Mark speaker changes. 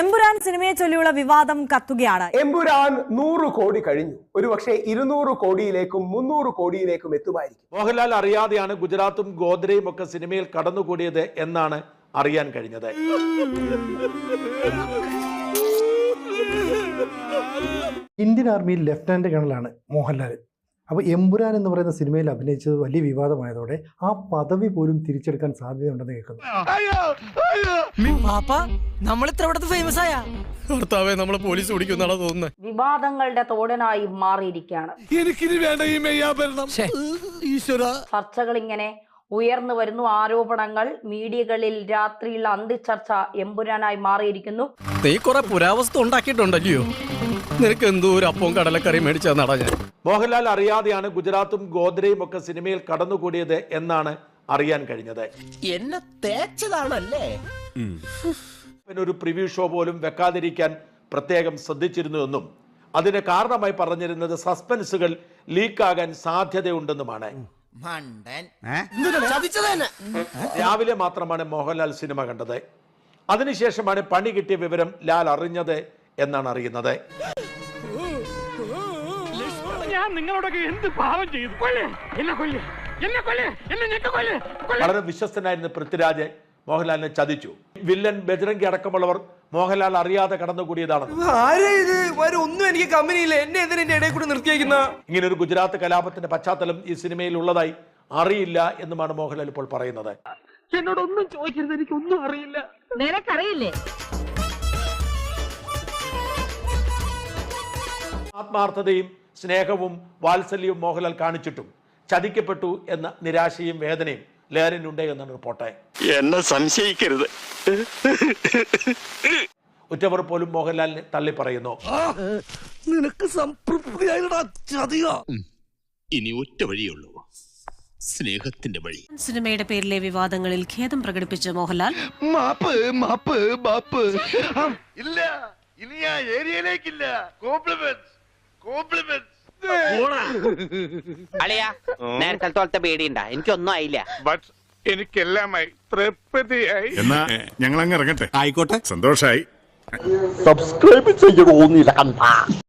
Speaker 1: എമ്പുരാൻ സിനിമയെ ചൊല്ലിയുള്ള വിവാദം കത്തുകയാണ്.
Speaker 2: എമ്പുരാൻ നൂറ് കോടി കഴിഞ്ഞു. ഒരുപക്ഷെ ഇരുന്നൂറ് കോടിയിലേക്കും മുന്നൂറ് കോടിയിലേക്കും എത്തുമായിരിക്കും.
Speaker 3: മോഹൻലാൽ അറിയാതെയാണ് ഗുജറാത്തും ഗോദ്രയും ഒക്കെ സിനിമയിൽ കടന്നുകൂടിയത് എന്നാണ് അറിയാൻ കഴിഞ്ഞത്.
Speaker 4: ഇന്ത്യൻ ആർമിയിൽ ലെഫ്റ്റനന്റ് കേണലാണ് മോഹൻലാൽ. അപ്പോൾ എമ്പുരാൻ എന്ന് പറയുന്ന സിനിമയിൽ അഭിനയിച്ചത് വലിയ വിവാദമായതോടെ ആ പദവി പോലും തിരിച്ചെടുക്കാൻ സാധ്യതയുണ്ടെന്ന് കേൾക്കുന്നു.
Speaker 5: നമ്മൾ ഇത്ര ഇവിടുത്തെ ഫേമസ് ആയ?
Speaker 6: ഭർത്താവെ നമ്മളെ പോലീസ് പിടിക്കുന്നാണോ തോന്നുന്നത്
Speaker 7: വിവാദങ്ങളുടെ തോടനായി മാറിയിരിക്കുകയാണ്.
Speaker 6: എനിക്കിനി വേണ്ട ഈ മെയ്യാഭരണം. ഈശ്വര.
Speaker 7: ചർച്ചകൾ ഇങ്ങനെ ഉയർന്നു വരുന്നു. ആരോപണങ്ങൾ മീഡിയകളിൽ രാത്രിയിൽ അന്തിച്ചർച്ച എമ്പുരാനായി മാറിയിരിക്കുന്നു.
Speaker 6: നീ കുറെ പുരാവസ്തു ഉണ്ടാക്കിയിട്ടുണ്ടല്ലയോ? നിനക്ക് എന്തോ ഒരു അപ്പവും കടലക്കറിയും മേടിച്ചാ നടാ ഞാൻ.
Speaker 3: മോഹൻലാൽ അറിയാതെയാണ് ഗുജറാത്തും ഗോദ്രയും ഒക്കെ സിനിമയിൽ കടന്നുകൂടിയത് എന്നാണ് അറിയാൻ കഴിഞ്ഞത്.
Speaker 5: എന്നെ തേച്ചതാണല്ലേ?
Speaker 3: ഒരു പ്രിവ്യൂ ഷോ പോലും വെക്കാതിരിക്കാൻ പ്രത്യേകം ശ്രദ്ധിച്ചിരുന്നുവെന്നും അതിന് കാരണമായി പറഞ്ഞിരുന്നത് സസ്പെൻസുകൾ ലീക്കാകാൻ സാധ്യതയുണ്ടെന്നുമാണ്. രാവിലെ മാത്രമാണ് മോഹൻലാൽ സിനിമ കണ്ടത്. അതിനുശേഷമാണ് പണി കിട്ടിയ വിവരം ലാൽ അറിഞ്ഞത് എന്നാണ് അറിയുന്നത്.
Speaker 8: ഞാൻ നിങ്ങളോടൊക്കെ എന്ത് പാവം ചെയ്തു?
Speaker 3: വളരെ വിശ്വസ്തനായിരുന്നു പൃഥ്വിരാജ് മോഹൻലാലിനെ ചതിച്ചു. വില്ലൻ ബജരംഗി അടക്കമുള്ളവർ മോഹൻലാൽ അറിയാതെ കടന്നു
Speaker 5: ആരെ ഇത്? ഒന്നും എനിക്ക് കമ്പനിയില്ല. എന്നെ എന്തിനാ ഇടയിൽ കൂടി നിർത്തിയേക്കുന്ന?
Speaker 3: ഇങ്ങനെ ഒരു ഗുജറാത്ത് കലാപത്തിന്റെ പശ്ചാത്തലം ഈ സിനിമയിൽ ഉള്ളതായി അറിയില്ല എന്നുമാണ് മോഹൻലാൽ ഇപ്പോൾ പറയുന്നത്.
Speaker 8: എന്നോടൊന്നും ചോദിക്കരുത്. എനിക്കൊന്നും അറിയില്ല.
Speaker 7: നിനക്കറിയില്ലേ?
Speaker 3: ആത്മാർത്ഥതയും സ്നേഹവും വാത്സല്യവും മോഹൻലാൽ കാണിച്ചിട്ടും ചതിക്കപ്പെട്ടു എന്ന നിരാശയും വേദനയും ലേരനുണ്ട് എന്നാണ് റിപ്പോർട്ട്.
Speaker 9: എന്നെ സംശയിക്കരുത്.
Speaker 3: ഉറ്റവർ പോലും മോഹൻലാലിനെ തള്ളി പറയുന്നു.
Speaker 6: നിനക്ക് ചതിയോ
Speaker 9: ഇനി ഒറ്റ വഴിയുള്ളൂ സ്നേഹത്തിന്റെ വഴി.
Speaker 10: സിനിമയുടെ പേരിലെ വിവാദങ്ങളിൽ ഖേദം പ്രകടിപ്പിച്ച മോഹൻലാൽ
Speaker 9: മാപ്പ് മാപ്പ് മാപ്പ്. ഇല്ല. ഇനി ആ ഏരിയയിലേക്കില്ല. കോംപ്ലിമെന്റ് കോംപ്ലിമെന്റ്സ്
Speaker 11: അളിയാ നേരത്തെ തോളത്തെ പേടിയുണ്ട. എനിക്കൊന്നും ആയില്ല.
Speaker 9: എനിക്കെല്ലാമായി തൃപ്തിയായി.
Speaker 12: എന്നാ ഞങ്ങൾ അങ്ങ് ഇറങ്ങട്ടെ. ആയിക്കോട്ടെ. സന്തോഷായി.
Speaker 11: സബ്സ്ക്രൈബ് ചെയ്യണോന്നില്ല കണ്ടാ.